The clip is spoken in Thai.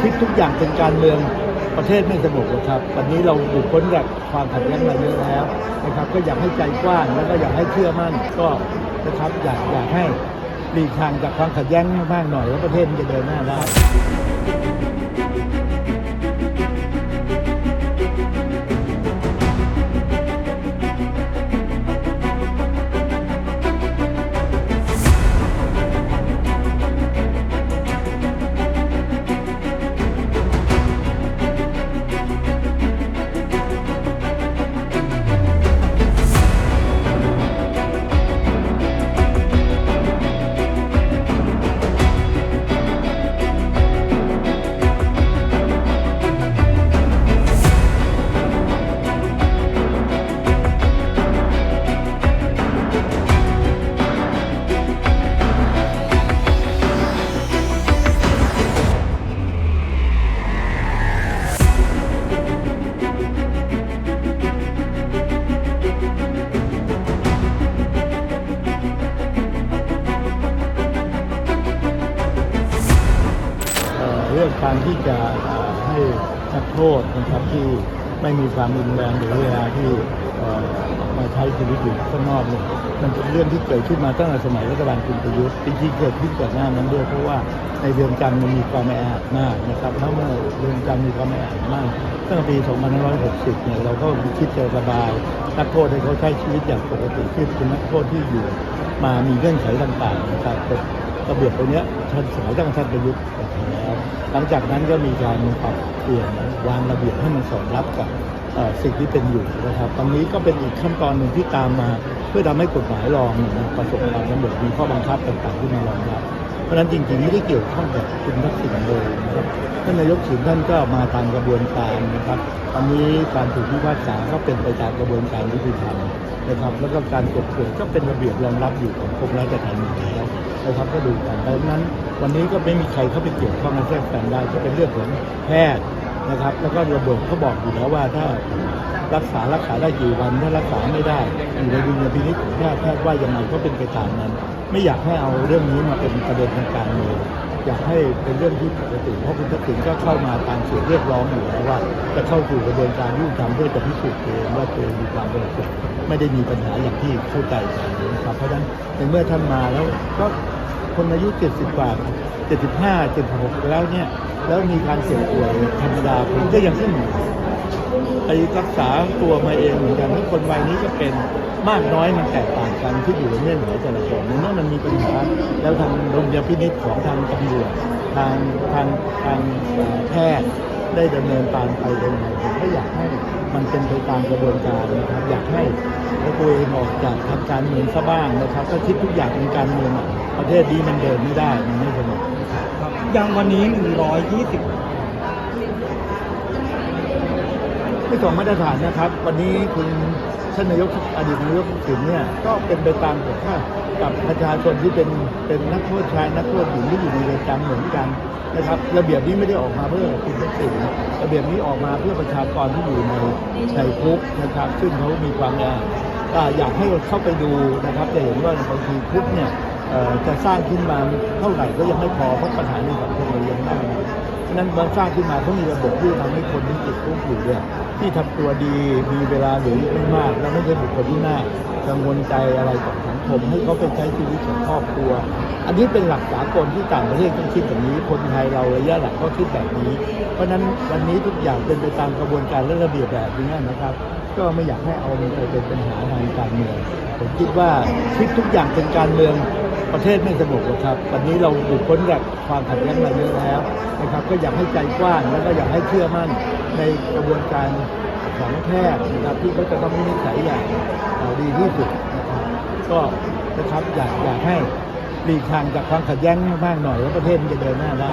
คิดทุกอย่างเป็นการเมืองประเทศไม่สงบหรอกครับวันนี้เราหลุดพ้นจากความขัดแย้งมาเยอะแล้วนะครับ ก็อยากให้ใจกว้างแล้วก็อยากให้เชื่อมั่นก็นะครับอยากอยากให้หลีกทางจากความขัดแย้งมากหน่อย แล้วประเทศมันจะเดินหน้าได้ การที่จะให้นักโทษนะครับที่ไม่มีความรุนแรงหรือเวลาที่มาใช้ชีวิตอยู่ข้างนอกเนี่ยมันเป็นเรื่องที่เกิดขึ้นมาตั้งแต่สมัยรัฐบาลคุณประยุทธ์จริงๆเกิดขึ้นก่อนหน้านั้นด้วยเพราะว่าในเรือนจำมันมีความแออัดมากนะครับถ้าเมื่อเรือนจำมีความแออัดมากตั้งแต่ปี 2560 เนี่ยเราก็คิดจะระบายนักโทษให้เขาใช้ชีวิตอย่างปกติขึ้นเป็นนักโทษที่อยู่มามีเงื่อนไขต่างๆนะครับ ระเบียบตัวนี้ท่านสมัยตั้งท่านประยุทธ์แล้วหลังจากนั้นก็มีการปรับเปลี่ยนวางระเบียบให้มันสอดรับกับสิ่งที่เป็นอยู่นะครับตรงนี้ก็เป็นอีกขั้นตอนหนึ่งที่ตามมา เพื่อทำให้กฎหมายรองเนี่ยมันประสบความสำเร็จมีข้อบังคับต่างๆที่มารองรับ ราะฉะนั้นจริงๆไม่ได้เกี่ยวข้องกับคุณทักษิณเลยนะครับท่านนายกสินท่านก็มาตามกระบวนการนะครับตอนนี้การถูกพิพากษาก็เป็นไปตามกระบวนการยุติธรรมนะครับแล้วก็การกดเกณฑ์ก็เป็นระเบียบรองรับอยู่ของกรมราชทัณฑ์อยู่แล้วนะครับก็ดูกันดังนั้น วันนี้ก็ไม่มีใครเข้าไปเกี่ยวข้องกับแทรกแซงได้ก็เป็นเรื่องของแพทย์นะครับ แล้วก็ระเบิดเขาบอกอยู่แล้วว่าถ้ารักษารักษาได้กี่วันถ้ารักษาไม่ได้อยู่ในดุลยพินิจของแพทย์แพทย์ว่ายังไงก็เป็นไปตามนั้น ไม่อยากให้เอาเรื่องนี้มาเป็นประเด็นทางการเมืองอยากให้เป็นเรื่องที่ปกติเพราะคุณทักษิณก็เข้ามาตามเสียงเรียกร้องอยู่แล้วว่า จะเข้าสู่กระบวนการยุติธรรมเพื่อจะพิสูจน์ตัวเองว่าตัวเองมีความบริสุทธิ์ไม่ได้มีปัญหาอย่างที่เข้าใจกันนะครับเพราะฉะนั้นในเมื่อท่านมาแล้วก็คนอายุ 70 กว่า 75 76 แล้วเนี่ยแล้วมีการเจ็บป่วยธรรมดาผมก็ยังขึ้น ไปรักษาตัวมาเองเหมือนกันทุกคนวัยนี้ก็เป็นมากน้อยมันแตกต่างกันที่อยู่ในเงื่อนไขแต่ละคนในเมื่อมันมีปัญหาแล้วทางโรงพยาบาลพินิจของทางตำรวจทางทางทางแพทย์ได้ดำเนินการไปโดยไหนผมก็อยากให้มันเป็นไปตามกระบวนการนะครับอยากให้เอาตัวเองออกจากทางการเมืองซะบ้างนะครับถ้าคิดทุกอย่างเป็นการเมืองประเทศนี้มันเดินไม่ได้มันไม่สงบอย่างวันนี้ 120 ไม่สองมาตรฐานนะครับ วันนี้คุณท่านนายกอดีตนายกทักษิณเนี่ยก็เป็นไปตามกฎข้ากับประชาชนที่เป็นเป็นนักโทษชายนักโทษหญิงที่อยู่ในเรือนจำเหมือนกันนะครับ ระเบียบนี้ไม่ได้ออกมาเพื่อคุณทักษิณระเบียบนี้ออกมาเพื่อประชากรที่อยู่ในในคุกนะครับ ซึ่งเขามีความยากอยากให้เข้าไปดูนะครับ จะเห็นว่าบางทีคุกเนี่ยจะสร้างขึ้นมาเท่าไหร่ก็ยังไม่พอเพราะปัญหาในสังคมเรายังมากนะเพราะนั้นเมื่อสร้างขึ้นมาเขามีระบบที่ทำให้คนที่ติดคุกอยู่เนี่ย ที่ทำตัวดีมีเวลาเหลือไม่มาก และไม่ใช่บุคคลที่น่ากังวลใจอะไรกับสังคมให้เขาไปใช้ชีวิตของครอบครัว อันนี้เป็นหลักสากลที่ต่างประเทศต้องคิดแบบนี้ คนไทยเราระยะหลังก็คิดแบบนี้ เพราะฉะนั้นวันนี้ทุกอย่างเป็นไปตามกระบวนการและระเบียบแบบนี้นะครับ ก็ไม่อยากให้เอามันไปเป็นปัญหาทางการเมืองผมคิดว่าคิดทุกอย่างเป็นการเมือง ประเทศไม่สงบหรอกครับ วันนี้เราหลุดพ้นจากความขัดแย้งมาเยอะแล้วนะครับ ก็อยากให้ใจกว้างแล้วก็อยากให้เชื่อมั่นในกระบวนการของแพทย์นะครับที่เขาจะต้องวินิจฉัยอย่างดีที่สุดนะครับก็นะครับอยากอยากให้หลีกทางจากความขัดแย้งมากหน่อย แล้วประเทศมันจะเดินหน้าได้